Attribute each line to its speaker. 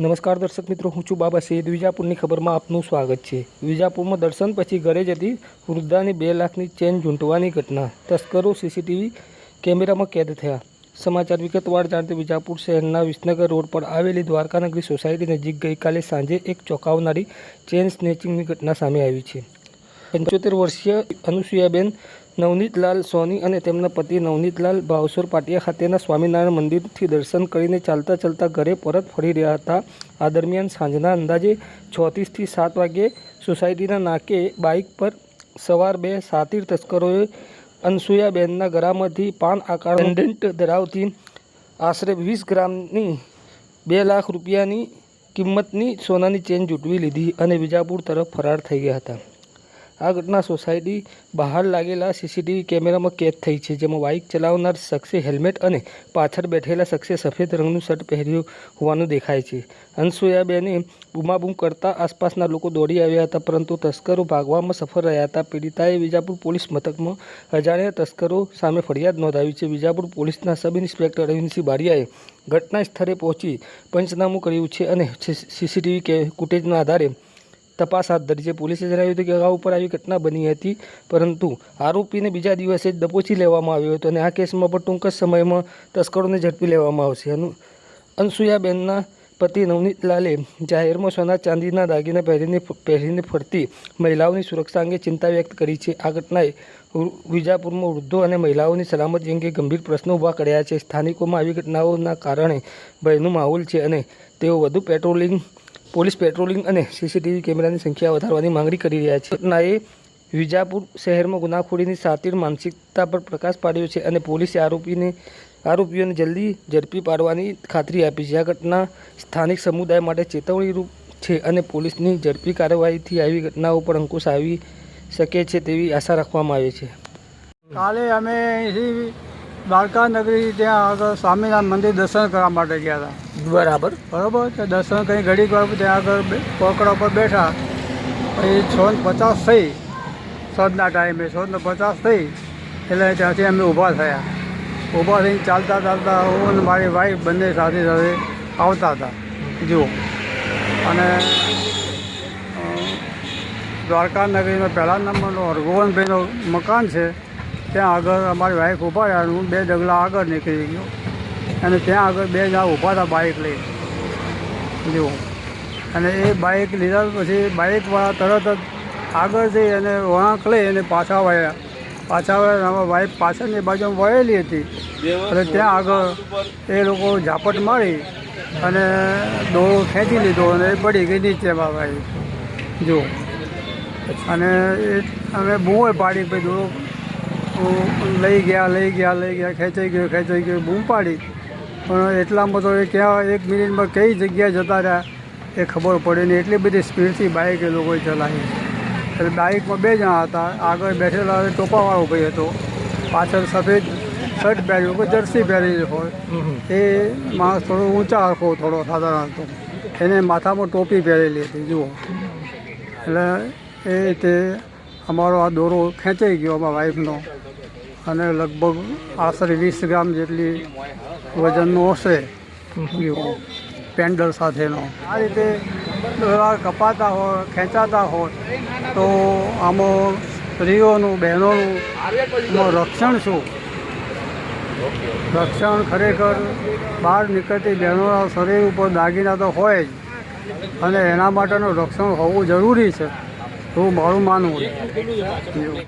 Speaker 1: નમસ્કાર દર્શક મિત્રો, હું છું બાબા સૈયદ વિજાપુરની ખબરમાં આપનું સ્વાગત છે. વિજાપુરમાં દર્શન પછી ઘરે જતી વૃદ્ધાની બે લાખની ચેન ઝૂંટવાની ઘટના. તસ્કરો સીસીટીવી કેમેરામાં કેદ થયા. સમાચાર વિગતવાર જાણતી વિજાપુર શહેરના વિસનગર રોડ પર આવેલી દ્વારકાનગરી સોસાયટી નજીક ગઈકાલે સાંજે એક ચોંકાવનારી ચેન સ્નેચિંગની ઘટના સામે આવી છે. પંચોતેર વર્ષીય અનુસુયાબેન નવનીતલાલ સોની અને તેમના પતિ નવનીતલાલ ભાવસોર પાટિયા ખાતેના સ્વામિનારાયણ મંદિરથી દર્શન કરીને ચાલતા ચાલતા ઘરે પરત ફરી રહ્યા હતા. આ દરમિયાન સાંજના અંદાજે છોત્રીસથી સાત વાગ્યે સોસાયટીના નાકે બાઇક પર સવાર બે સાતીર તસ્કરોએ અનસુયાબેનના ગરામાંથી પાન આકાર પેન્ડન્ટ ધરાવતી આશરે વીસ ગ્રામની બે લાખ રૂપિયાની કિંમતની સોનાની ચેન જૂટવી લીધી અને વિજાપુર તરફ ફરાર થઈ ગયા હતા. આ ઘટના સોસાયટી બહાર લાગેલા સીસીટીવી કેમેરામાં કેદ થઈ છે, જેમાં બાઇક ચલાવનાર શખ્સે હેલ્મેટ અને પાછળ બેઠેલા શખ્સે સફેદ રંગનું શર્ટ પહેર્યું હોવાનું દેખાય છે. અનસુયાબેને બૂમાબૂમ કરતા આસપાસના લોકો દોડી આવ્યા હતા, પરંતુ તસ્કરો ભાગવામાં સફળ રહ્યા હતા. પીડિતાએ વિજાપુર પોલીસ મથકમાં અજાણ્યા તસ્કરો સામે ફરિયાદ નોંધાવી છે. વિજાપુર પોલીસના સબ ઇન્સ્પેક્ટર અરવિંદસિંહ બારિયાએ ઘટના સ્થળે પહોંચી પંચનામું કર્યું છે અને સીસીટીવી કે ફૂટેજના આધારે તપાસ હાથ ધરી છે. પોલીસે જણાવ્યું હતું કે અગાઉ ઉપર આવી ઘટના બની હતી, પરંતુ આરોપીને બીજા દિવસે જ દબોચી લેવામાં આવ્યો હતો અને આ કેસમાં પણ ટૂંક જ સમયમાં તસ્કરોને ઝડપી લેવામાં આવશે. અનુ, અનસુયાબેનના પતિ નવનીતલાલે જાહેરમાં સોના ચાંદીના દાગીના પહેરીને પહેરીને ફરતી મહિલાઓની સુરક્ષા અંગે ચિંતા વ્યક્ત કરી છે. આ ઘટનાએ વિજાપુરમાં વૃદ્ધો અને મહિલાઓની સલામતી અંગે ગંભીર પ્રશ્નો ઊભા કર્યા છે. સ્થાનિકોમાં આવી ઘટનાઓના કારણે ભયનું માહોલ છે અને તેઓ વધુ પેટ્રોલિંગ પોલીસ પેટ્રોલિંગ અને સીસીટીવી કેમેરાની સંખ્યા વધારવાની માંગણી કરી રહ્યા છે. ઘટનાએ વિજાપુર શહેરમાં ગુનાખોરીની સાતીર માનસિકતા પર પ્રકાશ પાડ્યો છે અને પોલીસે આરોપીને આરોપીઓને જલ્દી ઝડપી પાડવાની ખાતરી આપી છે. આ ઘટના સ્થાનિક સમુદાય માટે ચેતવણીરૂપ છે અને પોલીસની ઝડપી કાર્યવાહીથી આવી ઘટનાઓ પર અંકુશ આવી શકે છે તેવી આશા રાખવામાં આવે છે.
Speaker 2: કાલે અમે દ્વારકા નગરી ત્યાં આગળ સ્વામિનારાયણ મંદિર દર્શન કરવા માટે ગયા હતા.
Speaker 1: બરાબર.
Speaker 2: બરાબર તો દર્શન કરી ઘડીક વાર ત્યાં આગળ પોકડા પર બેઠા. પછી છ પચાસ થઈ. સાંજના ટાઈમે છ પચાસ થઈ. એટલે ત્યાંથી અમે ઊભા થયા. ઊભા થઈને ચાલતા ચાલતા હું અને મારી વાઈફ બંને સાથે સાથે આવતા હતા. જુઓ. અને દ્વારકા નગરીમાં પહેલા નંબરનો હરગોવનભાઈનો મકાન છે. ત્યાં આગળ અમારી વાઈફ ઊભા રહ્યા હું બે ડગલા આગળ નીકળી ગયો. અને ત્યાં આગળ બે જણા ઊભા હતા બાઇક લઈ જુઓ અને એ બાઇક લીધા પછી બાઇકવાળા તરત જ આગળ જઈ અને વળાંક લઈ અને પાછા વળ્યા. પાછા વળ્યા વાઈફ પાછળની બાજુમાં વળેલી હતી. અને ત્યાં આગળ એ લોકો ઝાપટ મારી અને દોરો ખેંચી લીધો અને એ પડી ગઈ નીચે ભાઈ જુઓ અને એ અમે બૂમો પાડી પછી દોરો લઈ ગયા લઈ ગયા લઈ ગયા, ખેંચાઈ ગયો ખેંચાઈ ગયો, બૂમ પાડી. પણ એટલામાં તો એ ક્યાં એક મિનિટમાં કઈ જગ્યાએ જતા રહ્યા એ ખબર પડે નહીં. એટલી બધી સ્પીડથી બાઇક એ લોકોએ ચલાવી. એટલે બાઇકમાં બે જણા હતા. આગળ બેઠેલા ટોપાવાળો ભાઈ હતો. પાછળ સફેદ શર્ટ પહેર્યું કોઈ જર્સી પહેરેલી હોય. એ માણસ થોડો ઊંચા હરખો થોડો સાધારણ હતો. એને માથામાં ટોપી પહેરેલી હતી જુઓ. એટલે એ રીતે અમારો આ દોરો ખેંચાઈ ગયો અમારા વાઈફનો અને લગભગ આશરે વીસ ગ્રામ જેટલી વજનનો હશે. પેન્ડલ સાથેનો. આ રીતે કપાતા હોય ખેંચાતા હોય તો આમાં સ્ત્રીઓનું બહેનોનું રક્ષણ શું? રક્ષણ ખરેખર બહાર નીકળતી બહેનોના શરીર ઉપર દાગીના તો હોય જ. અને એના માટેનું રક્ષણ હોવું જરૂરી છે. એવું મારું માનવું